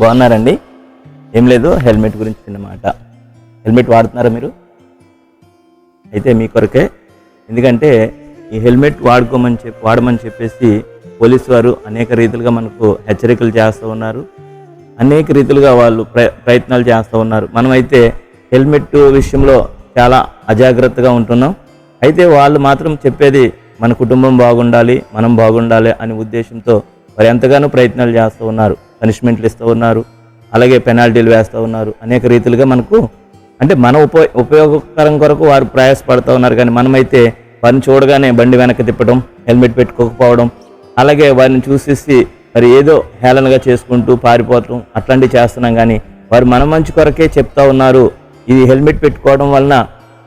బాగున్నారండి? ఏం లేదు హెల్మెట్ గురించి చిన్న మాట హెల్మెట్ వాడుతున్నారా మీరు? అయితే మీ కొరకే. ఎందుకంటే ఈ హెల్మెట్ వాడుకోమని చెప్పి వాడమని చెప్పేసి పోలీసు వారు అనేక రీతిలుగా మనకు హెచ్చరికలు చేస్తూ ఉన్నారు. అనేక రీతిలుగా వాళ్ళు ప్ర ప్రయత్నాలు చేస్తూ ఉన్నారు. మనమైతే హెల్మెట్ విషయంలో చాలా అజాగ్రత్తగా ఉంటున్నాం. అయితే వాళ్ళు మాత్రం చెప్పేది మన కుటుంబం బాగుండాలి మనం బాగుండాలి అనే ఉద్దేశంతో వారు ఎంతగానో ప్రయత్నాలు చేస్తూ ఉన్నారు. పనిష్మెంట్లు ఇస్తూ ఉన్నారు అలాగే పెనాల్టీలు వేస్తూ ఉన్నారు. అనేక రీతిలుగా మనకు అంటే మన ఉప ఉపయోగకరం కొరకు వారు ప్రయాసపడుతూ ఉన్నారు. కానీ మనమైతే వారిని చూడగానే బండి వెనక్కి తిప్పడం హెల్మెట్ పెట్టుకోకపోవడం అలాగే వారిని చూసేసి మరి ఏదో హేళనగా చేసుకుంటూ పారిపోవటం అట్లాంటివి చేస్తున్నాం. కానీ వారు మన మంచి కొరకే చెప్తా ఉన్నారు. ఇది హెల్మెట్ పెట్టుకోవడం వలన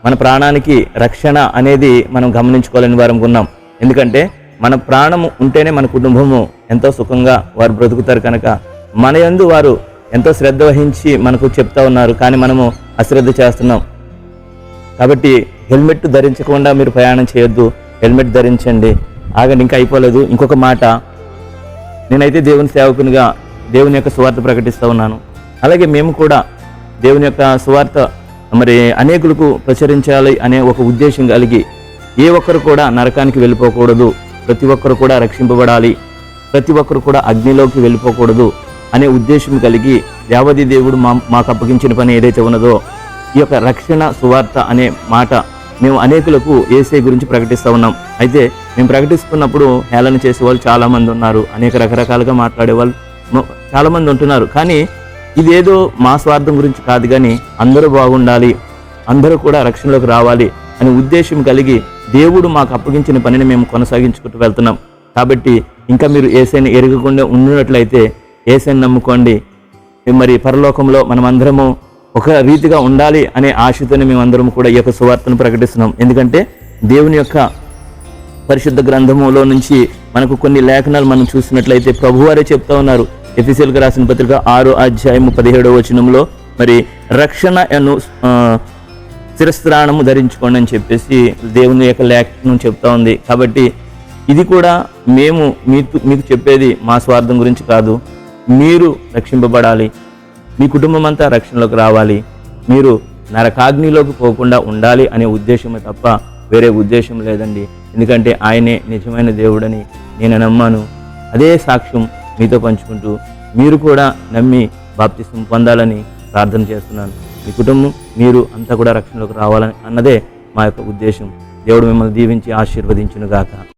మన ప్రాణానికి రక్షణ అనేది మనం గమనించుకోవాలని వారం ఉన్నాం. ఎందుకంటే మన ప్రాణము ఉంటేనే మన కుటుంబము ఎంతో సుఖంగా వారు బ్రతుకుతారు కనుక మన యందు వారు ఎంతో శ్రద్ధ వహించి మనకు చెప్తా ఉన్నారు కానీ మనము అశ్రద్ధ చేస్తున్నాం. కాబట్టి హెల్మెట్ ధరించకుండా మీరు ప్రయాణం చేయొద్దు హెల్మెట్ ధరించండి. ఆగండి ఇంకా అయిపోలేదు. ఇంకొక మాట నేనైతే దేవుని సేవకునిగా దేవుని యొక్క సువార్త ప్రకటిస్తూ ఉన్నాను. అలాగే మేము కూడా దేవుని యొక్క సువార్త మరి అనేకులకు ప్రచురించాలి అనే ఒక ఉద్దేశం కలిగి ఏ ఒక్కరు కూడా నరకానికి వెళ్ళిపోకూడదు. ప్రతి ఒక్కరు కూడా రక్షింపబడాలి. ప్రతి ఒక్కరు కూడా అగ్నిలోకి వెళ్ళిపోకూడదు. అనే ఉద్దేశం కలిగి దేవది దేవుడు మా మాకు అప్పగించిన పని ఏదైతే ఉన్నదో ఈ యొక్క రక్షణ సువార్త అనే మాట మేము అనేకులకు ఏసై గురించి ప్రకటిస్తూ ఉన్నాం. అయితే మేము ప్రకటిస్తున్నప్పుడు హేళన చేసే వాళ్ళు చాలామంది ఉన్నారు. అనేక రకరకాలుగా మాట్లాడే వాళ్ళు ఉంటున్నారు. కానీ ఇదేదో మా స్వార్థం గురించి కాదు కానీ అందరూ బాగుండాలి అందరూ కూడా రక్షణలోకి రావాలి అనే ఉద్దేశం కలిగి దేవుడు మాకు అప్పగించిన పనిని మేము కొనసాగించుకుంటూ వెళ్తున్నాం. కాబట్టి ఇంకా మీరు ఏసైనా ఎరగకుండా ఉన్నట్లయితే ఏసని నమ్ముకోండి. మరి పరలోకంలో మనం అందరము ఒక రీతిగా ఉండాలి అనే ఆశతోనే మేమందరం కూడా ఈ యొక్క సువార్తను ప్రకటిస్తున్నాం. ఎందుకంటే దేవుని యొక్క పరిశుద్ధ గ్రంథములో నుంచి మనకు కొన్ని లేఖనాలు మనం చూసినట్లయితే ప్రభువారే చెప్తా ఉన్నారు. ఎఫిసియల్కి రాసిన పత్రిక ఆరో అధ్యాయము పదిహేడవ వచనంలో మరి రక్షణ అను శిరస్త్రాణము ధరించుకోండి అని చెప్పేసి దేవుని యొక్క లేఖనం చెప్తా ఉంది. కాబట్టి ఇది కూడా మేము మీకు మీకు చెప్పేది మా స్వార్థం గురించి కాదు. మీరు రక్షింపబడాలి. మీ కుటుంబం అంతా రక్షణలోకి రావాలి. మీరు నరకాగ్నిలోకి పోకుండా ఉండాలి అనే ఉద్దేశమే తప్ప వేరే ఉద్దేశం లేదండి. ఎందుకంటే ఆయనే నిజమైన దేవుడని నేను నమ్మాను. అదే సాక్ష్యం మీతో పంచుకుంటూ మీరు కూడా నమ్మి బాప్తిసం పొందాలని ప్రార్థన చేస్తున్నాను. మీ కుటుంబం మీరు అంతా కూడా రక్షణలోకి రావాలని అన్నదే మా యొక్క ఉద్దేశం. దేవుడు మిమ్మల్ని దీవించి ఆశీర్వదించునుగాక.